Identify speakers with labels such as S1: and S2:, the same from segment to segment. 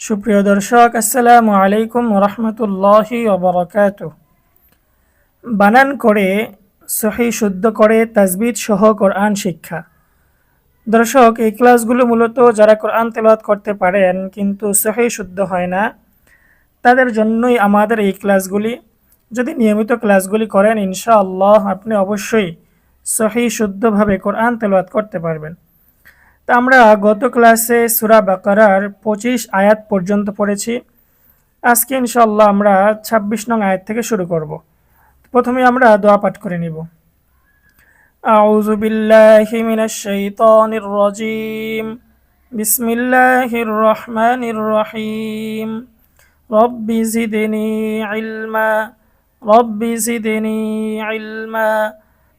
S1: সুপ্রিয় দর্শক, আসসালামু আলাইকুম রহমতুল্লাহি ওবরাকাত বানান করে, সহি শুদ্ধ করে, তাজবিদ সহ কোরআন শিক্ষা। দর্শক, এই ক্লাসগুলো মূলত যারা কোরআন তেলাওয়াত করতে পারেন কিন্তু সহি শুদ্ধ হয় না, তাদের জন্যই আমাদের এই ক্লাসগুলি। যদি নিয়মিত ক্লাসগুলি করেন, ইনশাআল্লাহ আপনি অবশ্যই সহি শুদ্ধভাবে কোরআন তেলাওয়াত করতে পারবেন। তা আমরা গত ক্লাসে সুরা বাকারার পঁচিশ আয়াত পর্যন্ত পড়েছি আজকে ইনশাল্লাহ আমরা ২৬ নং আয়াত থেকে শুরু করব প্রথমে আমরা দোয়া পাঠ করে নিব أعوذ بالله من الشيطان الرجيم بسم الله الرحمن الرحيم رب زدني علما رب زدني علما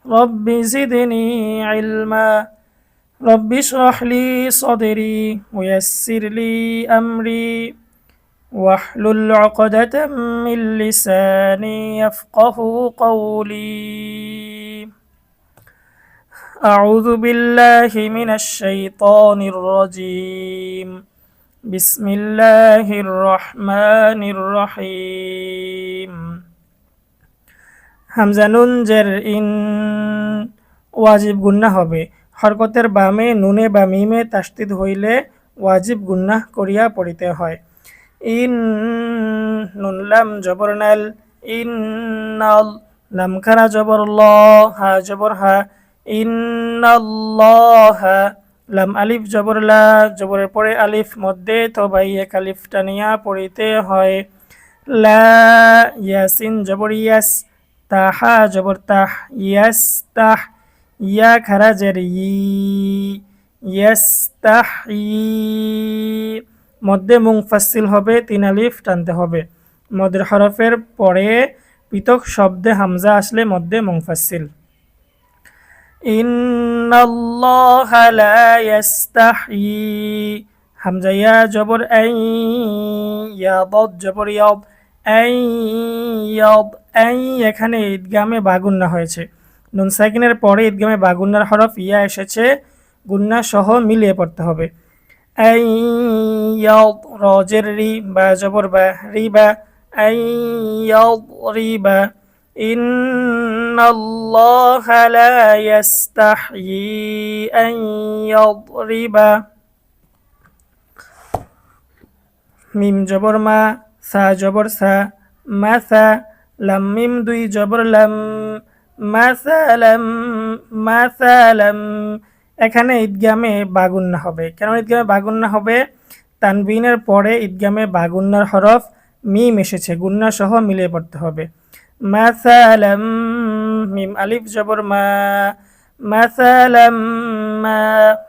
S1: رب زدني علما رب اشرح لي صدري ويسر لي أمري واحلل عقدة من لساني يفقه قولي أعوذ بالله من الشيطان الرجيم بسم الله الرحمن الرحيم হামজা নুন জের ইন ওয়াজিব গুন্না হবে হরকতের বামে, নুনে বা মিমে তাস্তিদ হইলে ওয়াজিব গুন্নাহ করিয়া পড়িতে হয়। ইন নুনলাম জবরনাল, ইন নাল লাম জবর ল হা জবর হা ইন্নাল্লাহা লাম আলিফ জবর লা জবরের পরে আলিফ মধ্যে তবাই এক আলিফ টানিয়া পড়িতে হয়। লা ইয়াসিন জবর ইয়াস, তাহা জবর তাহ ইয়াস তাহ ইয়া খারাজের ই ইয়াস তাহ মধ্যে মুংফাসিল হবে, তিন আলিফ টানতে হবে। মদের হরফের পরে পৃথক শব্দে হামজা আসলে মধ্যে মুংফাসিল হামজা ইয়া জবর আই ইয়া বদ জবর ইয়াদ আই আই এখানে ঈদগামে বাগুন্না হয়েছে। নুন সাইকিনের পরে ঈদগামে বাগুন্নার হরফ ইয়া এসেছে গুন্না সহ মিলিয়ে পড়তে হবে আই ইয়াদ রজের রি বা জবর বা রি বা আই ইয়াদ রি বা إن الله لا يستحيي أن يضرب মিম জবর মা সা জবর সা মাসা লাম মিম দুই জবর লাম মাসালাম মাসালাম। এখানে ঈদগামে বাগুন্না হবে। কেন ঈদগামে বাগুন্না হবে? তানবিনের পরে ঈদগামে বাগুন্নার হরফ, মিম এসেছে। গুন্না সহ মিলিয়ে পড়তে হবে। মাসালাম, মিম আলিফ জবর মা। মাসালাম, মা।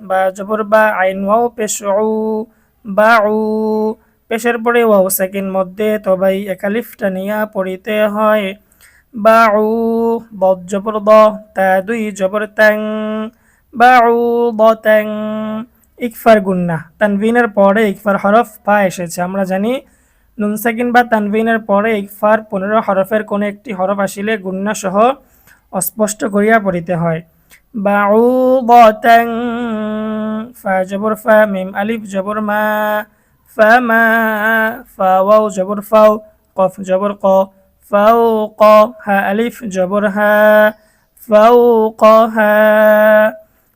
S1: বা জবর বা, আইন ওয়াও পেশ বা উ। পেশের পরে ওয়াও সেকেন্ড মধ্যে তবাই একালিফটা নিয়া পড়িতে হয়। বা উ বদ জবর দুই জবর ত্যাং বা উ ব ট্যাং ইকফার গুন্না, তানভিনের পরে ইকফার হরফ পা এসেছে। আমরা জানি নুন সাকিন বা তানভিনের পরে ইকফার পনেরো হরফের কোনো একটি হরফ আসিলে গুন্না সহ অস্পষ্ট করিয়া পড়িতে হয়। বাউ বতাং ফা জবর ফা, মিম আলিফ জবর মা, ফা মা, ফা ওয়াও জবর ফাও, কফ জবর ক ফাও ক হা আলিফ জবর হা ফাও ক হা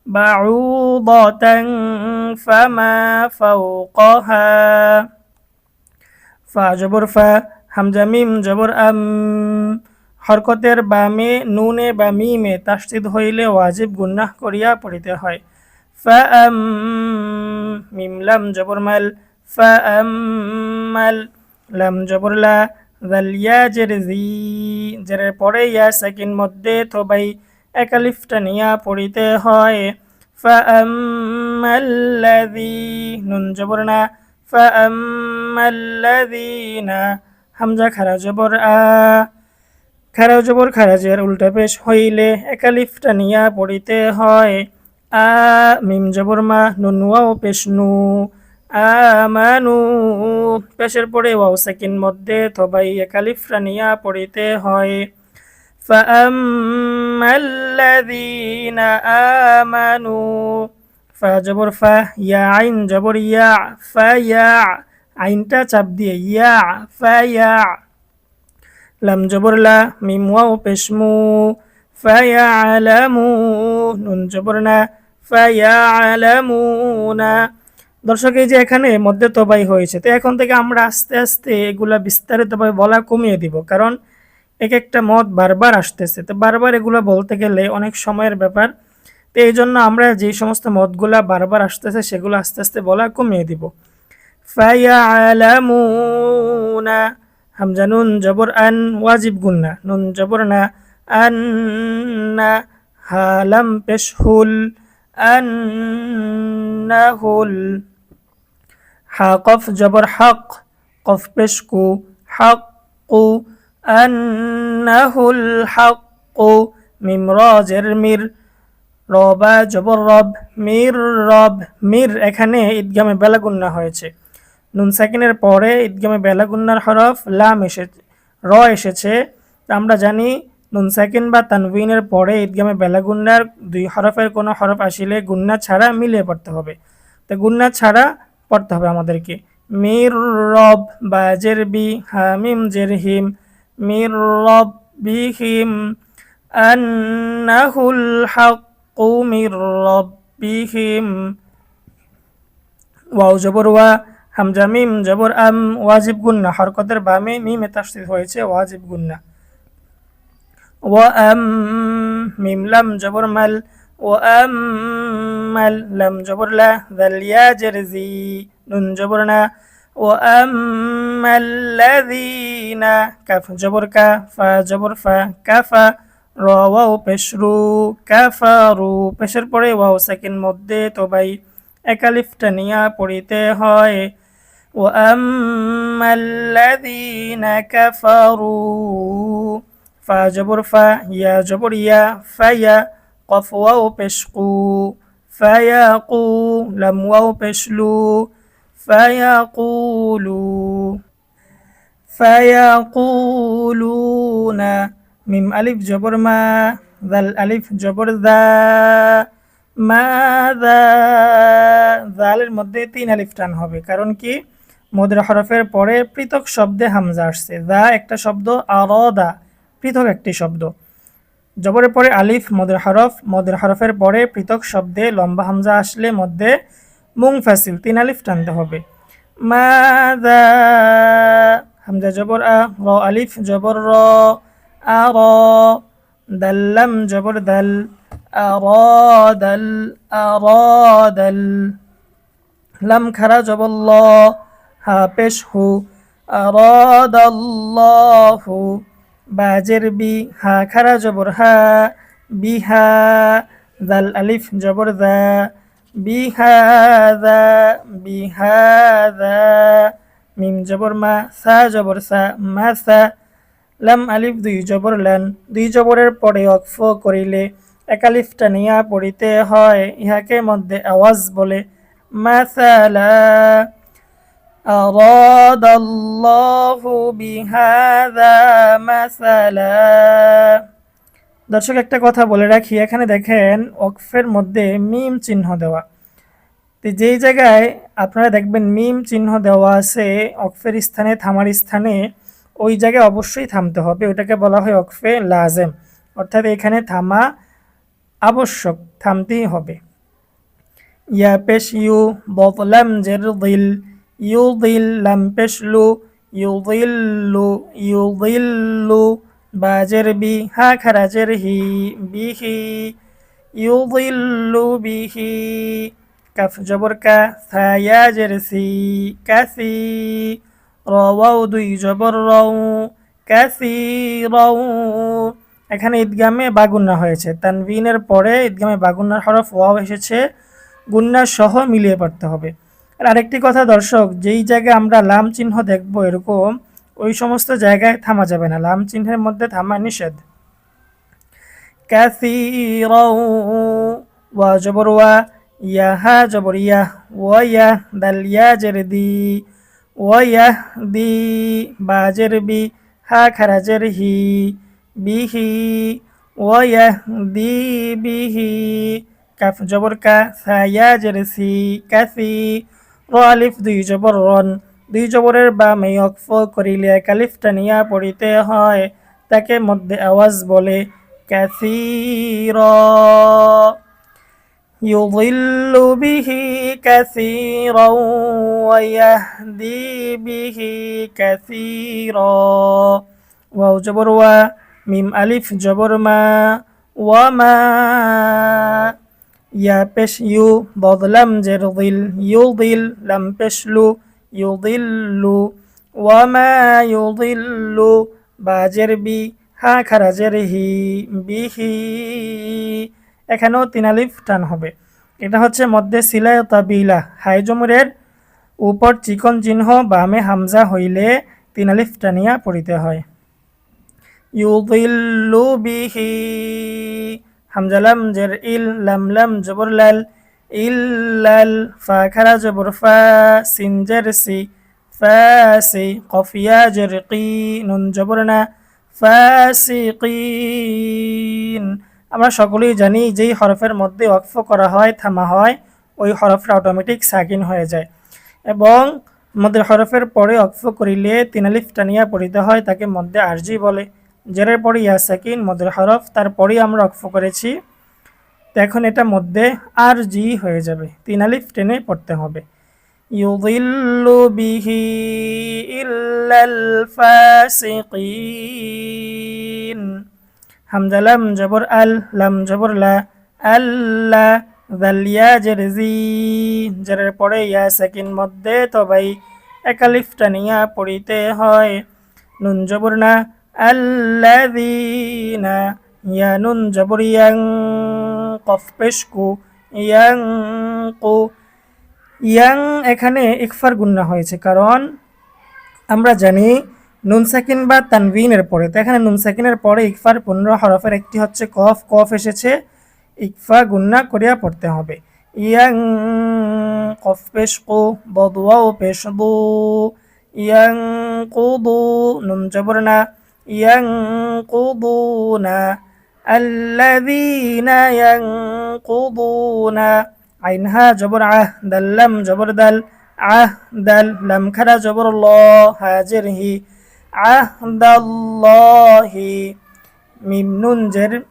S1: بعوضة فما فوقها ফা জবর ফা হামজা মিম জবর আম হরকতের বামে নুনে বা মিমে তাসদিদ হইলে ওয়াজিব গুন্নাহ করিয়া পড়িতে হয় ফা আম মিম লাম জবর মাল ফা আম মাল লাম জবর লা জাল ইয়া জের জি জেরের পরে ইয়া সেকেন্ড মধ্যে থোবাই একালিফটা নিয়া পড়িতে হয়। ফাম্মাল্লাযী নুন জবর না। ফাম্মাল্লাযীনা হামজা খারা জবর আ। খারা জবর খারাজের উল্টা পেশ হইলে একালিফটা নিয়া পড়িতে হয়। আ, মিম জবর মা নুনুয়াও পেশ নু। আমানু পেশের পরে ওয়াও সেকেন্ড মধ্যে তবাই একালিফটা নিয়া পড়িতে হয় فأما الذين آمنوا ফা জবর ফা ইয়া আইন জবর ইয়া ফা ইয়া আইনটা চাপ দিয়ে ইয়া ফায়া লাম জবরলা মিম ওয়াও পেশমু ফায়ালামু নুন জবরনা ফায়ালামুনা দর্শক, এই যে এখানে মধ্যে তবাই হয়েছে, তো এখন থেকে আমরা আস্তে আস্তে এগুলা বিস্তারিতভাবে বলা কমিয়ে দিব। কারণ এক একটা মত বারবার আসতেছে, তো বারবার এগুলো বলতে গেলে অনেক সময়ের ব্যাপার। তো এই জন্য আমরা যে সমস্ত মতগুলা বারবার আসতেছে, সেগুলো আস্তে আস্তে বলা কমিয়ে দিব। ফায়ালামুনা হামজা নুন জবর আন ওয়াজিব গুন্না, নুন জবর না আন্না হালাম পেশহুল আন্নাহুল হা, কফ জবর হক, কফ পেশকু হাক্কু আন্নাহুল হাক্কু মিম রজের মির, রবা জবর রব, মির রব, মির, এখানে ঈদগামে বেলাগুন্না হয়েছে। নুন সাকিনের পরে ঈদগামে বেলাগুন্নার হরফ লাম এসে র এসেছে। আমরা জানি নুন সাকিন বা তানবিনের পরে ঈদগামে বেলাগুন্নার দুই হরফের কোনো হরফ আসিলে গুন্না ছাড়া মিলিয়ে পড়তে হবে। তো গুন্না ছাড়া পড়তে হবে আমাদেরকে। মির রব বা জের বি হামিম জের হিম। মির রব বিহিম আন্নাহুল হাক্কু। মির রব্বিহিম ওয়াও জবর ওয়া, হামজা মিম জবর আম। ওয়াজিব গুন্না, হরকতের বামে মিমে তাসদিদ হয়েছে, ওয়াজিব গুন্না। ওয়া আম মিম লাম জবর মাল। ওয়া আম মাল লাম জবর লা যাল ইয়া জারজি নুন জবর না ওয়া আম্মাল্লাযীনা কাফ জবর কা ফা জবর ফা কাফা র ওয়াও পেশরু কাফারু পেশের পরে ওয়াও সেকেন্ড মধ্যে তো ভাই একালিফটা নিয়া পড়িতে হয় وأما الذين كفروا فجبر فا يا جبر يا فيا قف واو بشقو فيقو لم واو بشلو فيقولوا فيقولون মিম আলিফ জবর মা দাল আলিফ জবর দা মাদা জালের মধ্যে তিন আলিফ টান হবে কারণ কি মদের হরফের পরে পৃথক শব্দে হামজা আসছে দা একটা শব্দ আরদা পৃথক একটি শব্দ জবরের পরে আলিফ, মদের হরফ, মদের হরফের পরে পৃথক শব্দে লম্বা হামজা আসলে মধ্যে মুং ফাসিল তিন আলিফ টানতে হবে। মাদা, হামজা জবর আ, র, আলিফ জবর র আর দাল্লাম জবর দাল আরাদাল আরাদাল লাম খারা জবর ল, হা, পেশ হু আরাদাল্লাহু বাজের বি হা, খারা জবর হা বিহা জাল আলিফ জবর দা বিহাদা বিহাদা মিম জবর মা, সা জবর সা, মা সা, লাম আলিফ দুই জবর লান, দুই জবরের পরে অক্ফ করিলে একালিফটা নিয়া পড়িতে হয়, ইহাকে মধ্যে আওয়াজ বলে মাসালা أراد الله بهذا مثلا দর্শক একটা কথা বলে রাখি এখানে দেখেন অক্ফের মধ্যে মিম চিহ্ন দেওয়া তো যেই জায়গায় আপনারা দেখবেন মিম চিহ্ন দেওয়া আছে অক্ফের স্থানে থামার স্থানে ওই জায়গায় অবশ্যই থামতে হবে ওটাকে বলা হয় অক্ফে লাজেম অর্থাৎ এখানে থামা আবশ্যক থামতেই হবে ইয়া পেশ ইউ বতলাম জের দিল ইউ দিল লাম পেশ লু ইউ দিল্লু ইউ বাজের বি হা খারাজের হি বিহি ইউ দিল্লু বিহি কাফ জবর কা সায়া জের সি কাসি রওয়াও দুই জবর রও কাসি রও এখানে ঈদগামে বাগুন্না হয়েছে। তানবিনের পরে ঈদগামে বাগুন্নার হরফ ওয়াও এসেছে। গুন্না সহ মিলিয়ে পড়তে হবে। আর আরেকটি কথা, দর্শক, যেই জায়গায় আমরা লাম চিহ্ন দেখব এরকম, ওই সমস্ত জায়গায় থামা যাবে না। লাম চিহ্নের মধ্যে থামা নিষেধ। ওয়া জবর ওয়া জের দি দি বা জের বি হা ইয়া দি বিহি, কাফ জবর কা সায়া জের সি কাসি র আলিফ দুই জবর রন দুই জবরের বামে অক্ফ করিলে একালিফ টানিয়া পড়িতে হয় তাকে মধ্যে আওয়াজ বলে ক্যাসির يضل به كثيرا ويهدي به كثيرا واو جبر و মিম আলিফ জবর মা ওয়ামা ইয়া পেশ ইউ বদলাম জের দিল ইউ দিল লাম পেশলু ইউ দিল্লু ওয়ামা ইউ দিল্লু বাজের বি হা খারাজের হি বিহি এখানেও তিন আলিফ টান হবে। এটা হচ্ছে মধ্যে সিলায় তাবিলা। হাইজমুরের উপর চিকন চিহ্ন, বামে হামজা হইলে তিন আলিফ টানিয়া পড়িতে হয়। ইউদিল্লু বিহি। হামজা লাম জের ইল লাম লাম জবর লাল ইল্লাল ফা খারা জবর ফা, সিন জের সি ফাসি কফিয়া জের কি, নুন জবর না ফাসিকিন আমরা সকলেই জানি যেই হরফের মধ্যে ওয়াকফ করা হয়, থামা হয়, ওই হরফটা অটোমেটিক সাকিন হয়ে যায়। এবং মধ্যে হরফের পরে অক্ফ করিলে তিনালিফ টানিয়া পড়িতে হয়, তাকে মধ্যে আরজি বলে। জেরের পরে ইয়া সাকিন মধ্যের হরফ, তারপরেই আমরা অক্ফ করেছি। তো এখন এটা মধ্যে আর জি হয়ে যাবে। তিনালিফ টেনে পড়তে হবে। ইউদিল্লু বিহি ইল্লাল ফাসিকিন। হামজা লাম জবর আল, লাম জবর লা আল্লাহ জালিয়া জের জি জেরের পরে ইয়া সেকিন মধ্যে তবাই একালিফ টানিয়া পড়িতে হয়। নুন জবর না আল্লাযীনা ইয়া নুন জবর ইয়াং কফ ইয়াং ইয়াং এখানে ইকফার গুন্না হয়েছে, কারণ আমরা জানি নুন সাকিন বা তানভিনের পরে, তো এখানে নুন সাকিনের পরে ইকফার পনেরো হরফের একটি হচ্ছে কফ কফ এসেছে, ইকফা গুন্না করিয়া পড়তে হবে। ইয়াং কফ পেশ কু বদুয়াও পেশ দু ইয়াং নুন জবর না ينقضون الذين ينقضون. عينها جبر عهد اللم جبر دل عهد لم كان جبر الله هاجره عهد الله من نون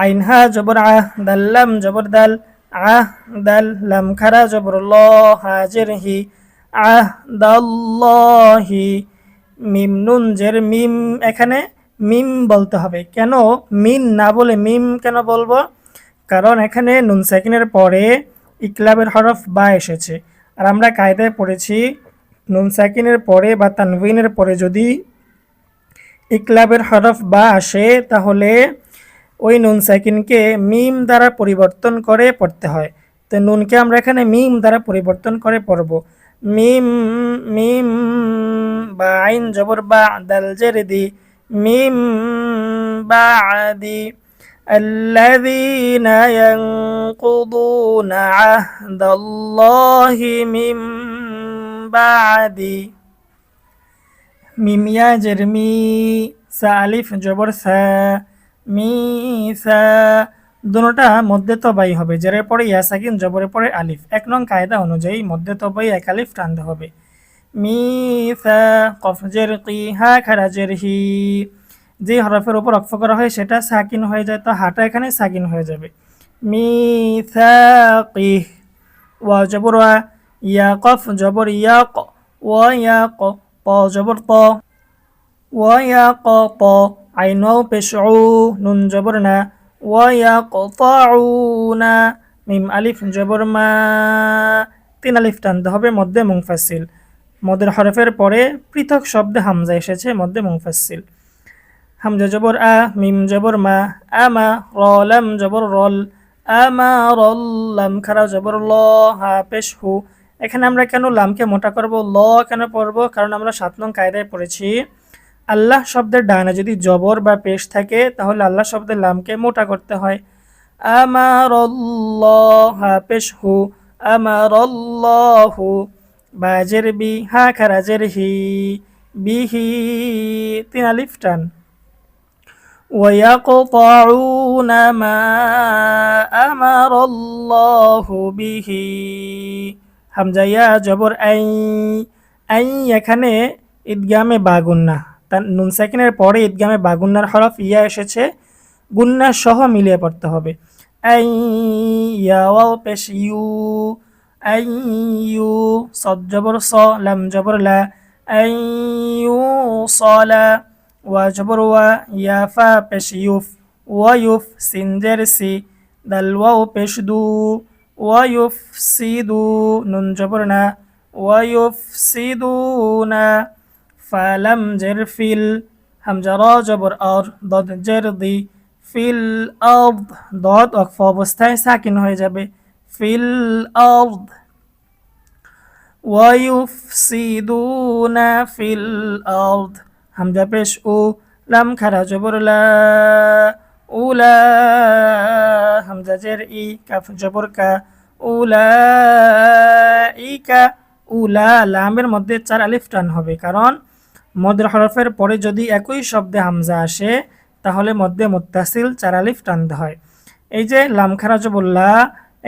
S1: عينها جبر عهد اللم جبر دل عهد لم كان جبر الله هاجره হি আহ দাল্লাহি মিম নুন জের মিম এখানে মিম বলতে হবে। কেন? মিন না বলে মিম কেন বলব? কারণ এখানে নুন সেকেন্ডের পরে ইকলাবের হরফ বা এসেছে। আর আমরা কায়দায় পড়েছি, নুন সাকিনের পরে বা তানভিনের পরে যদি ইকলাবের হরফ বা আসে, তাহলে ওই নুন সাকিনকে মিম দ্বারা পরিবর্তন করে পড়তে হয়। তো নুনকে আমরা এখানে মিম দ্বারা পরিবর্তন করে পড়ব। মিম মিম বা আইন জবর বা দাল জেরেদি মিম বা আদি الذين ينقضون عهد الله من বাদি মিমিয়া জেরমি সা আলিফ জবর সা মি সা দুটা মধ্যে তবাই হবে, জেরের পরে ইয়া সাকিন জবরের পরে আলিফ। এক নং কায়দা অনুযায়ী মধ্যে তবাই, এক আলিফ টানতে হবে। মি সা কফজের কি, হা খারাজের হি। যে হরফের উপর অক্ষ করা হয় সেটা সাকিন হয়ে যায়, তো হাটা এখানে সাকিন হয়ে যাবে। মি সা কি ওয়া জবর ওয়া, ইয়া কফ জবর ইয়া ক, ওয়া ইয়া ক, প জবর প ওয়া ইয়া ক, প আইন পেশ নুন জবর না। ওয়া ইয়া ক না মিম আলিফ জবর মা। তিন আলিফ টানতে হবে মধ্যে মুংফাসিল মদের হরফের পরে পৃথক শব্দে হামজা এসেছে মধ্যে মুংফাসিল হামজা জবর আ, মিম জবর মা আমা রলাম জবর রল আমা রল লাম, খারা জবর ল, হা, পেশ, হু। এখানে আমরা কেন লামকে মোটা করব, ল কেন পড়ব? কারণ আমরা সাত নং কায়দায় পড়েছি। আল্লাহ শব্দের ডানে যদি জবর বা পেশ থাকে তাহলে আল্লাহ শব্দের লামকে মোটা করতে হয় আমার পেশ হু আমার হু বাজের বি হা খারাজের হি বিহি তিন আলিফ টান ويقطعون ما أمر الله به হামজা ইয়া জবর আই আই এখানে ঈদগামে বাগুন্না তার নুন সেকেন্ডের পরে ঈদগামে বাগুন্নার হরফ ইয়া এসেছে, গুন্না সহ মিলিয়ে পড়তে হবে। আই ইয়া ওয়াও পেশ ইউ, আই ইউ সদ স, লাম জবর লা ইউ সলা ওয়া জবর ওয়া, ইয়া ফা পেশ ইউফ, ওয়া ইউফ সিনজের সি, দাল ওয়াও পেশ দু, ওয়া ইউফ সি দু, নুন জবর না, ওয়া ইউফ সি দু না। ফালাম জের ফিল হামজা র জবর আর দদ জের দি ফিল আর্দ দদ অক্ফ অবস্থায় সাকিন হয়ে যাবে ফিল আর্দ ওয়াইফসিদুনা ফিল আর্দ হামজা পেশ ও লাম খারা জবর লা উলা হামজা জের ই কাফ জবর কা উলা ইকা উলা লামের মধ্যে চার আলিফ টান হবে কারণ মদের হরফের পরে যদি একই শব্দে হামজা আসে, তাহলে মধ্যে মুত্তাসিল চার আলিফ টানতে হয়। এই যে লাম খারা জবর লা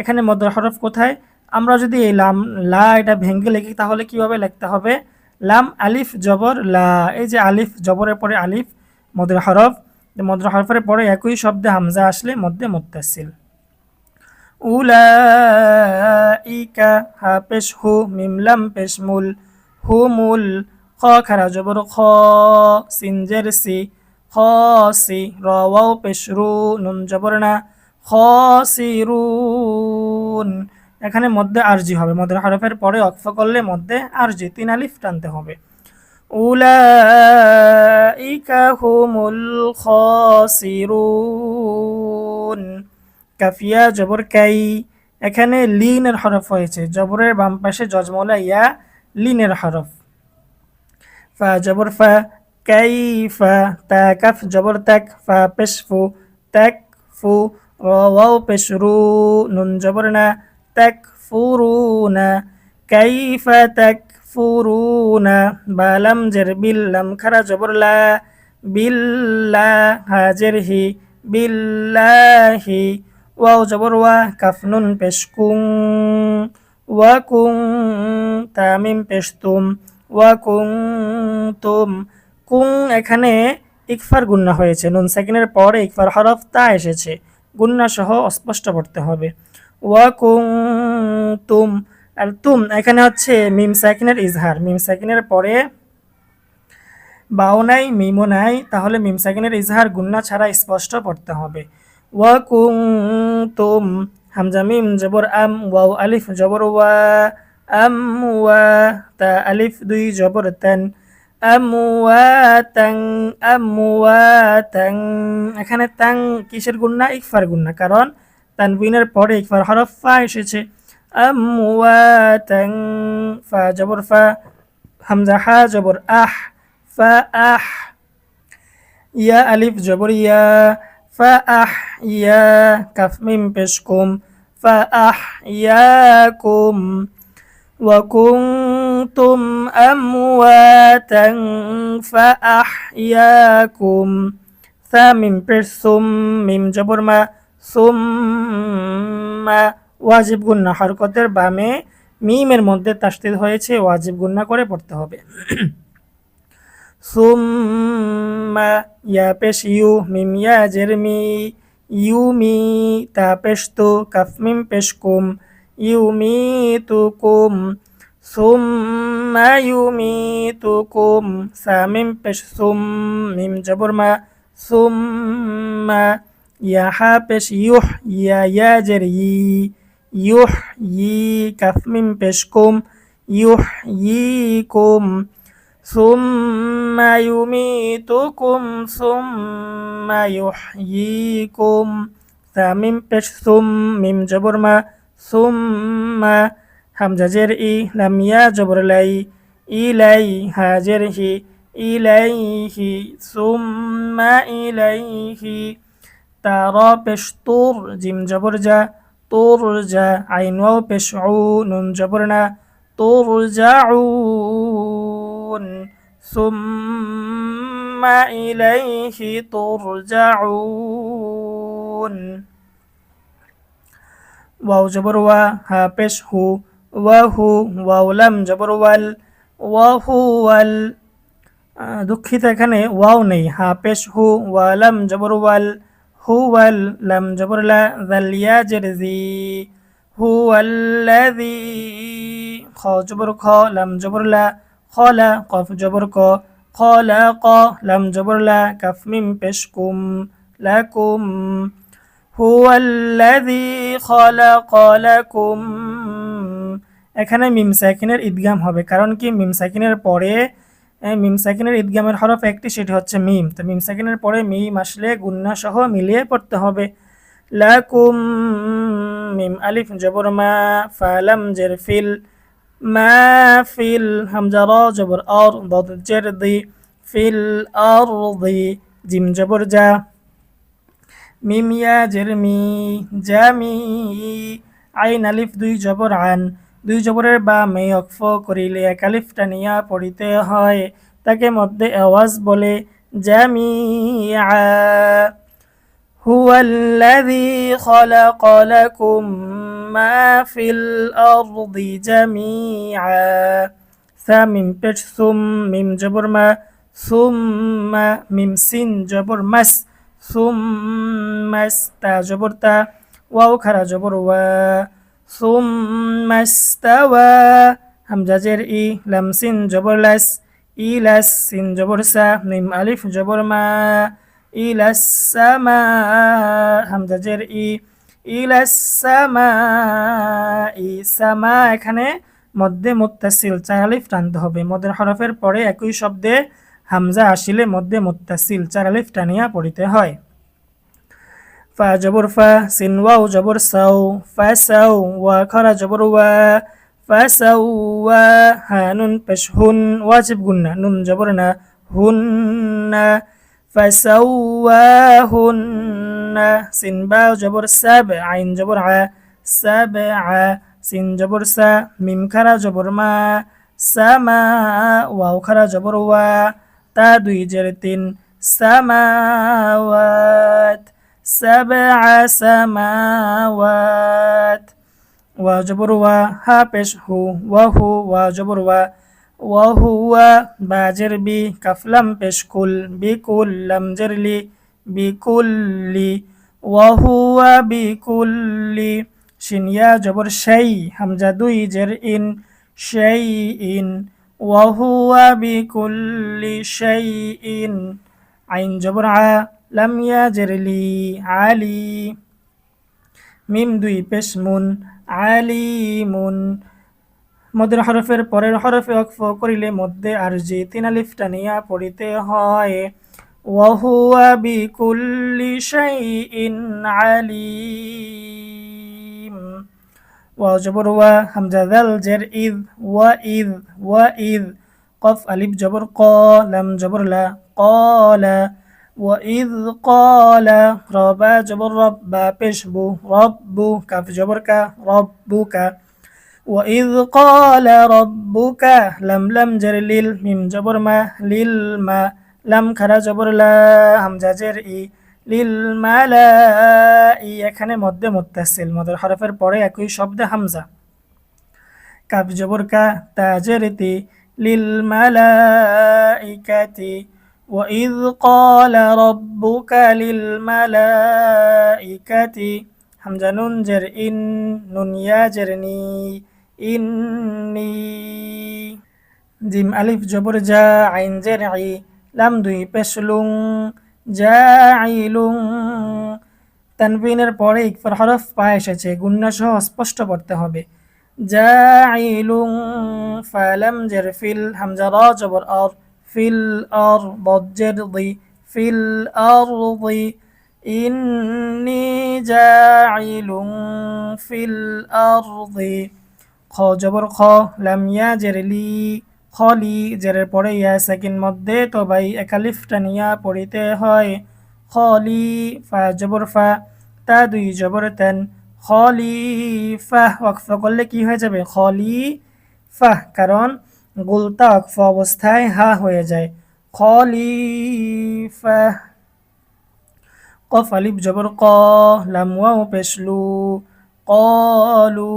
S1: এখানে মদের হরফ কোথায়? আমরা যদি এই লাম, লা এটা ভেঙ্গে লিখি, তাহলে কীভাবে লিখতে হবে? লাম আলিফ জবর লা, এই যে আলিফ জবরের পরে আলিফ, মদের হরফ, মদের হরফের পরে একই শব্দে হামজা আসলে মধ্যে মুত্তাসিল। উলাইকা হা পেশ হু মিমলাম পেশ মুল, হু মুল খ খারা জবর খ সিনজের সি খ, সি, রু নুন জবর না খ, সি এখানে মধ্যে আরজি হবে মধ্যে হরফের পরে অক্ফ করলে মধ্যে আরজি, তিন আলিফ টানতে হবে। উলাইকা হুমুল খাসিরুন। কাফিয়া, জবর, কাই। এখানে লিনের হরফ হয়েছে, জবরের বাম পাশে জজমলা, ইয়া, লিনের হরফ। ফা জবর ফা কাইফা তা কাফ জবর তাক, ফা পেশ ফু, তাক ফু, র ওয়াও পেশ রু, নুন জবর না, তাক ফুরু না কাইফা তাক ফুরু না বালাম জের বিল্লাম খারা জবর লা বিল্লা হাজের হি বিল্লাহি ওয়াও জবর ওয়া, কাফ নুন পেশ কুং, ওয়া কুং তামিম পেশ তুম ওয়াকুং তুম কুং এখানে ইকফার গুন্না হয়েছে। নুন সেকেন্ডের পরে ইকফার হরফ তা এসেছে। গুন্না সহ অস্পষ্ট পড়তে হবে। ওয়াকুম আর তুম এখানে হচ্ছে মিম সাকিনের ইজহার। মিম সাকিনের পরে বাও নাই, মিমও নাই, তাহলে মিম সাকিনের ইজহার গুন্না ছাড়া স্পষ্ট পড়তে হবে। ওয়াকুম তুম হামজা মিম জবর আম, ওয়াও আলিফ জবর ওয়া আম ওয়া তা আলিফ দুই জবর তান আমওয়াতাং আমওয়াতাং এখানে তাং কিসের গুন্না ইকফার গুন্না কারণ তানবিনের পরে ইকফার হরফ ফা এসেছে। আমওয়াতান ফা জবর ফা, হামজা হা জবর আহ, ফা আহ। ইয়া আলিফ জবর ইয়া, ফা আহ ইয়া, কাফ মিম পেশকুম ফা আহ ইয়াকুম وكنتم أمواتا فأحياكم ثا من برسم من جبر ما সুম্মা ওয়াজিব গুন্না হরকতের বামে মিমের মধ্যে তাস্তিদ হয়েছে ওয়াজিব গুন্না করে পড়তে হবে সুম্মা ইয়া পেশ you meme yeah Jeremy you me তা পেশ তু কাফ মিম পেশ কুম ইউ মি তু কুম সুম্মা ইউ মি তু কুম সা মিম পেশ সুম মিম জবরমা সুম্মা ইয়া হা পেশ ইউহ ইয়া ইয়া জের ই ইউহ ই কাফ মিম পেশ কুম ইউহ ই কুম সুম্মা ইউমিতুকুম সুম্মা ইউহয়িকুম তা মিম পেশ সুম মিম জবর মা সুম্মা হামজা জের ই লাম ইয়া জবর লাই ইলাই হাজের হি ইলাইহি সুম্মা ইলাইহি তারা পেশ তোর জিম জবর যা তোর যা আইন ওয়াও পেশ উ নুন জবর না তোর যাউন সুম্মা ইলাইহি তুরজাউন ওয়াও জবর ওয়া হা পেশ হু ওয়াহু ওয়াউলাম জবর ওয়াল ওয়াহু দুঃখিত এখানে ওয়াও নেই হা পেশ হু ওয়ালাম জবর ওয়াল হু ওয়াল লাম জবর লা জালিয়া জেরজি হু আল্লাযী খ জবর খ লাম জবর লা খলা কফ জবর ক খলা ক লাম জবর লা কাফ মিম পেশ কুম লাকুম هو الذي خلق لكم এখানে মিম সাকিনের ঈদগাম হবে কারণ কি মিম সাকিনের পরে এ, মিম সাকিনের ঈদগামের হরফ একটি সেটি হচ্ছে মিম তো মিম সাকিনের পরে মিম আসলে গুন্না সহ মিলিয়ে পড়তে হবে লাকুম মিম আলিফ জবর মা ফালাম জের ফিল মা ফিল হামজা র জবর আর ضد জের দি ফিল আরদি জিম জবর যা মিম ইয়া জের মি জামি আইন আলিফ দুই জবর আন দুই জবরের বা মে অক্ফ করিলে এক আলিফ টানিয়া পড়িতে হয় তাকে মধ্যে আওয়াজ বলে জামিআ هو الذي خلق لكم ما في الأرض جميعا ثامم পেশ সুম মিম জবর মা ثم মিম সিন জবর মাস সুম্মাস্তা জবরতা ওয়াও খারা জবর ওয়া সুম্মাস্তাওয়া হামজাজের ই লামসিন জবর লাস ই লাস সিন জবর সা মিম আলিফ জবর মা ই লাসমা হামজাজের ই ই লাসমা ই সামা এখানে মধ্যে মুত্তাসিল চার আলিফ টানতে হবে। মদের হরফের পরে একই শব্দে হামজা আসিলে মধ্যে মুত্তাসিল চার আলিফ টানিয়া পড়িতে হয়। ফা জবর ফা, সিন ওয়াও জবর সাউ ফা সাউ ওয়া, খরা জবর ওয়া, ফা সাউ ওয়া, হা নুন পেশ হুন, ওয়াজিব গুন্না নুন জবর না, হুন না। ফা সাউ ওয়া, হুন না, সিন বা জবর সাব আইন জবর আ সাব আ, সিন জবর সা, মিম খারা জবর মা সামা ওয়াও খারা জবর ওয়া। তা দুই জেরে তিন সামাওয়াত, সাবআ সামাওয়াত। ওয়া জবর হা পেশ হু, ওয়া হু, ওয়া জবর ওয়া ওয়া হুয়া বা জের বি, কাফলাম পেশ কুল, বি কুল লাম বি কুল্লি ওয়া হুয়া বি কুল্লি শিনিয়া জবর সেই হামজা দুই, জের, ইন সেই ইন। বিকুল্লি শাই ইন আইন জবর আ লাম ইয়াজরলি আলি মিম দুই পেশ মুন আলিমুন। মদের হরফের পরের হরফে অক্ফ করিলে মধ্যে আর যে তিন আলিফ টানিয়া পড়িতে হয়। বিকুল্লি শাইইন আলিম وجبر و همزة ذل جر إذ وإذ وإذ قف ألف جبر قا لم جبر لا قال وإذ قال ربا جبر رب بشبو رب كف جبر كا ربك وإذ قال ربك لم لم جر لل ميم جبر ما لل ما لم خرج جبر لا همزة جر إي লিল মালাই এখানে মধ্যে মুত্তাসিল মদের হরফের পরে একই শব্দে হামজা কাফ জবর কা তাজের তি লিল মালাইকাতি وإذ قال ربك للملائكة حمزة نون جر إن نون يا جرني إني জিম আলিফ জবর জা আইন জের আই লাম দুই পেশলুং তানবিনের পরে ইকফার হরফ পা এসেছে গুন্না সহ স্পষ্ট পড়তে হবে। জের ফিল হামজা জবর আর, ফিল ফিল ফিল খ জবর খ, লাম ইয়া জেরলি খলি জেরের পরে ইয়া সেকেন্ড মধ্যে তো ভাই একালিফ টানিয়া পড়িতে হয়। খলি ফা জবর ফা, তা দুই জবর তেন। খলি ফাহ ওয়াকফ করলে কি হয়ে যাবে? খলি ফাহ কারণ গুলতা ওয়াকফ অবস্থায় হা হয়ে যায়। খলি ফাহ কফ আলিফ জবর ক, লাম ওয়াও পেশলু কলু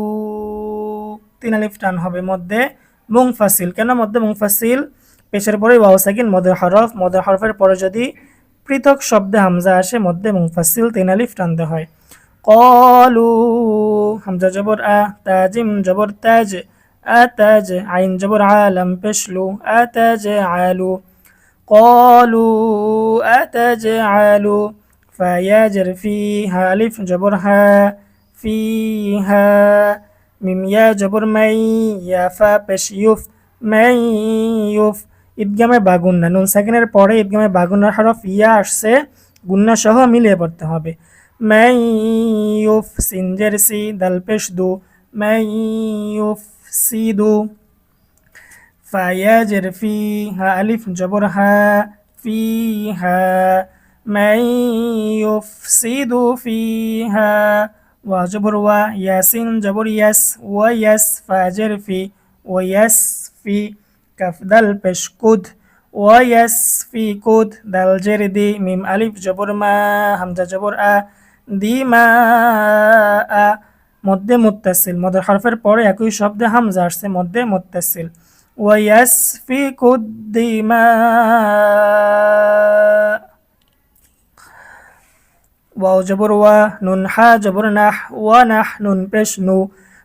S1: তিন আলিফ টান হবে মধ্যে। মুংফাসিল কেন মধ্যে মুংফাসিল পেশের পরে ওয়াও সাকিন মদের হরফ মদের হরফের পরে যদি পৃথক শব্দে হামজা আসে মধ্যে মুংফাসিল তিন আলিফ টানতে হয় কলু হামজা জবর আ তাজিম জবর তাজ আতাজ আইন জবর আলম পেশলু আতাজ আলু قالوا أتجعل فيجر فيها ألف جبرها فيها মিম ইয়া জবর মাই ইয়া ফা পেশ ইউফ মাই ইউফ ঈদগামে বাগুন্না। নুন সেকেন্ডের পরে ঈদগামে বাগুন্নার হরফ ইয়া আসছে গুন্না সহ মিলিয়ে পড়তে হবে। মাই ইউফ সিনজের সি দাল পেশ দু মাই ইউফ সি দু ফায়া জের ফি হা আলিফ জবর হা ফি হা মাই ইউফ সি দু ফি হা وجبر وياسين جبر يس ويس فاجر في ويس في كف دل بشكود ويس في كود دل جردي ميم ألف جبر ما همزة جبر أ দি মা মধ্যে মুত্তাসিল মদের হরফের পরে একই শব্দে হামজা আসছে মধ্যে মুত্তাসিল ওয়াও জবর ওয়া নুন হা জবর নাহ ওয়া নাহ নুন পেশ নু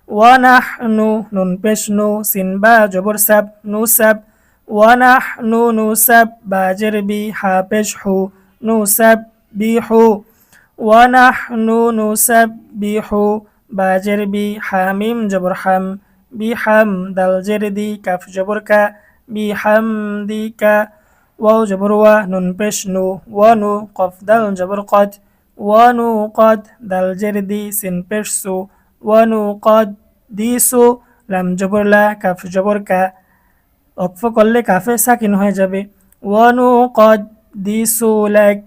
S1: ওয়া নাহ নু নুন পেশ নু সিন বা জবর সাব নু সাব ওয়া নাহ নু নু সাব বা জের বি হা পেশ হু নু সাব বি হু ওয়া নাহ নু নু সাব বি হু বা জের বি হামিম জবর হাম বি হাম দাল জের দি কাফ জবর কা বি হাম দি কা ওয়াও জবর ওয়া নুন পেশ নু ওয়া নু কফ দাল জবর কত ওয়ানু কদ দাল জেরেদি সিন পেশ সু ওয়ানু কদ দিসু লাম জবর লা কাফ জবর কা অক্ফ করলে কাফে সাকিন হয়ে যাবে ওয়ানু কদ দিসু লাক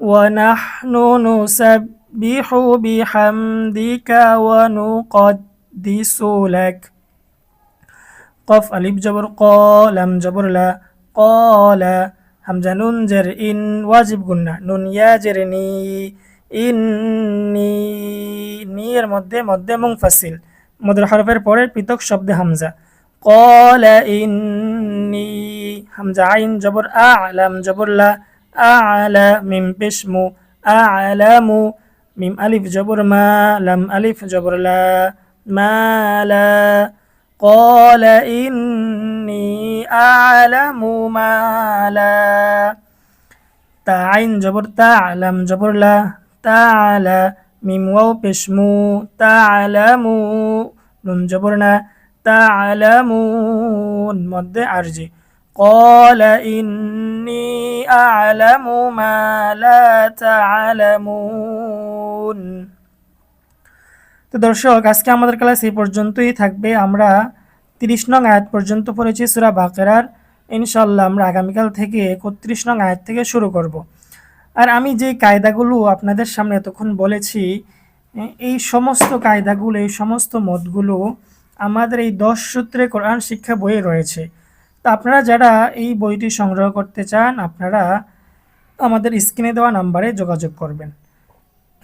S1: ونحن نسبح بحمدك ونقدس لك قف ألف جبر قا لم جبر لا قال হামজা নুন জের ইন ওয়াজিব গুন্না নুন ইয়া জের নি ইন্নি নি এর মধ্যে মধ্যে মুংফাসিল মদের হরফের পরে পৃথক শব্দে হামজা قال إني হামজা আইন জবর আলাম জবর লা আলা মিম পেশমু আলামু মিম আলিফ জবর মা লাম আলিফ জবর লা মা লা قال إني أعلم ما لا تعين جبر تعلم جبر لا تعالى ميم واو بشمو تعلمو نون جبرنا تعلمون مد أرجي قال إني أعلم ما لا تعلمون তো দর্শক, আজকে আমাদের ক্লাস এই পর্যন্তই থাকবে। আমরা তিরিশ নং আয়াত পর্যন্ত পড়েছি, সুরা বাকেরার। ইনশাল্লাহ আমরা আগামীকাল থেকে একত্রিশ নং আয়াত থেকে শুরু করব। আর আমি যে কায়দাগুলো আপনাদের সামনে এতক্ষণ বলেছি, এই সমস্ত কায়দাগুলো, এই সমস্ত মতগুলো আমাদের এই দশ সূত্রে কোরআন শিক্ষা বইয়ে রয়েছে। তা আপনারা যারা এই বইটি সংগ্রহ করতে চান, আপনারা আমাদের স্ক্রিনে দেওয়া নাম্বারে যোগাযোগ করবেন।